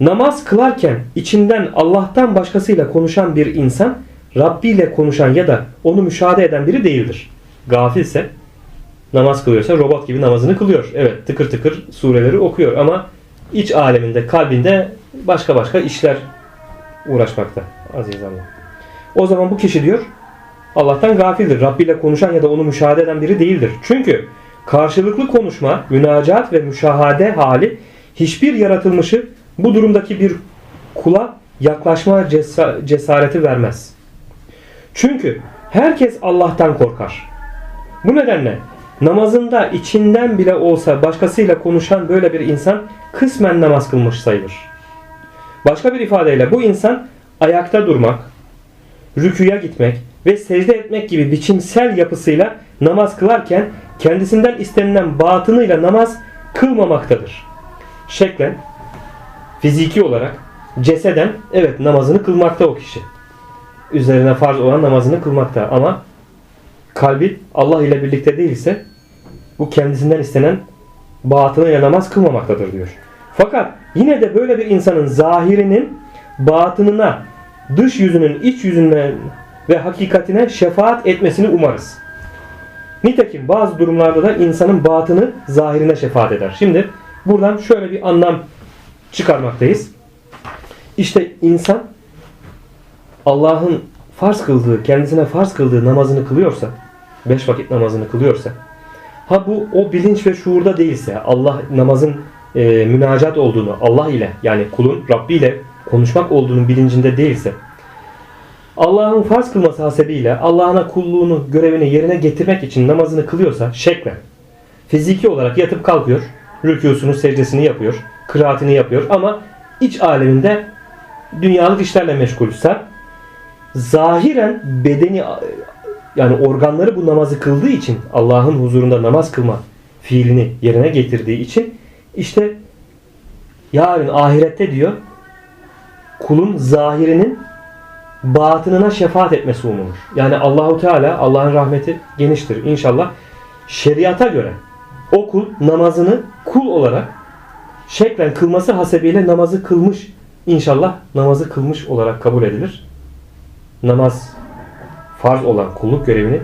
Namaz kılarken içinden Allah'tan başkasıyla konuşan bir insan Rabbi ile konuşan ya da onu müşahede eden biri değildir. Gafilse namaz kılıyorsa robot gibi namazını kılıyor. Evet tıkır tıkır sureleri okuyor ama iç aleminde kalbinde başka başka işler uğraşmakta aziz Allah. O zaman bu kişi diyor Allah'tan gafildir. Rabbi ile konuşan ya da onu müşahede eden biri değildir. Çünkü karşılıklı konuşma, münacat ve müşahade hali hiçbir yaratılmışı bu durumdaki bir kula yaklaşma cesa- cesareti vermez. Çünkü herkes Allah'tan korkar. Bu nedenle namazında içinden bile olsa başkasıyla konuşan böyle bir insan kısmen namaz kılmış sayılır. Başka bir ifadeyle bu insan ayakta durmak, rüküye gitmek ve secde etmek gibi biçimsel yapısıyla namaz kılarken kendisinden istenilen batınıyla namaz kılmamaktadır. Şeklen, fiziki olarak, ceseden evet namazını kılmakta o kişi. Üzerine farz olan namazını kılmakta ama kalbi Allah ile birlikte değilse bu kendisinden istenen batınıyla namaz kılmamaktadır diyor. Fakat yine de böyle bir insanın zahirinin batınına, dış yüzünün iç yüzünden ve hakikatine şefaat etmesini umarız. Nitekim bazı durumlarda da insanın batını zahirine şefaat eder. Şimdi buradan şöyle bir anlam çıkarmaktayız. İşte insan Allah'ın farz kıldığı, kendisine farz kıldığı namazını kılıyorsa, beş vakit namazını kılıyorsa, ha bu o bilinç ve şuurda değilse, Allah namazın e, münacat olduğunu, Allah ile yani kulun Rabbi ile konuşmak olduğunun bilincinde değilse, Allah'ın farz kılması hasebiyle Allah'ına kulluğunu, görevini yerine getirmek için namazını kılıyorsa şeklen, fiziki olarak yatıp kalkıyor, rükûsunu, secdesini yapıyor, kıraatini yapıyor ama iç aleminde dünyalık işlerle meşgulse zahiren bedeni yani organları bu namazı kıldığı için Allah'ın huzurunda namaz kılma fiilini yerine getirdiği için işte yarın ahirette diyor kulun zahirinin batınına şefaat etmesi umulur. Yani Allahu Teala Allah'ın rahmeti geniştir inşallah. Şeriata göre o kul namazını kul olarak şeklen kılması hasebiyle namazı kılmış inşallah namazı kılmış olarak kabul edilir. Namaz farz olan kulluk görevini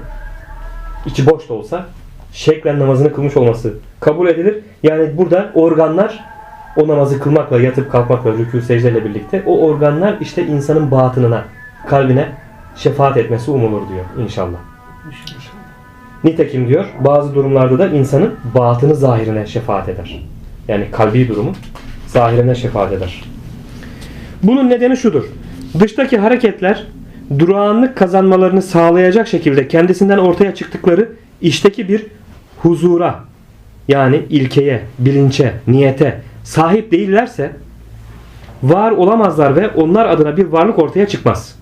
içi boş da olsa şeklen namazını kılmış olması kabul edilir. Yani burada organlar o namazı kılmakla, yatıp kalkmakla, rükû secdeyle birlikte o organlar işte insanın batınına, kalbine şefaat etmesi umulur diyor inşallah. Nitekim diyor bazı durumlarda da insanın batını zahirine şefaat eder. Yani kalbi durumu zahirine şefaat eder. Bunun nedeni şudur. Dıştaki hareketler durağanlık kazanmalarını sağlayacak şekilde kendisinden ortaya çıktıkları işteki bir huzura yani ilkeye, bilinçe, niyete sahip değillerse var olamazlar ve onlar adına bir varlık ortaya çıkmaz.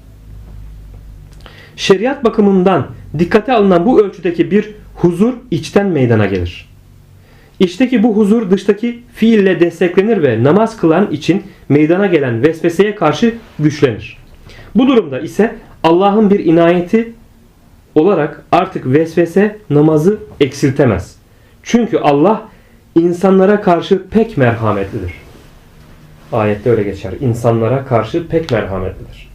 Şeriat bakımından dikkate alınan bu ölçüdeki bir huzur içten meydana gelir. İçteki bu huzur dıştaki fiille desteklenir ve namaz kılan için meydana gelen vesveseye karşı güçlenir. Bu durumda ise Allah'ın bir inayeti olarak artık vesvese namazı eksiltemez. Çünkü Allah insanlara karşı pek merhametlidir. Ayette öyle geçer. İnsanlara karşı pek merhametlidir.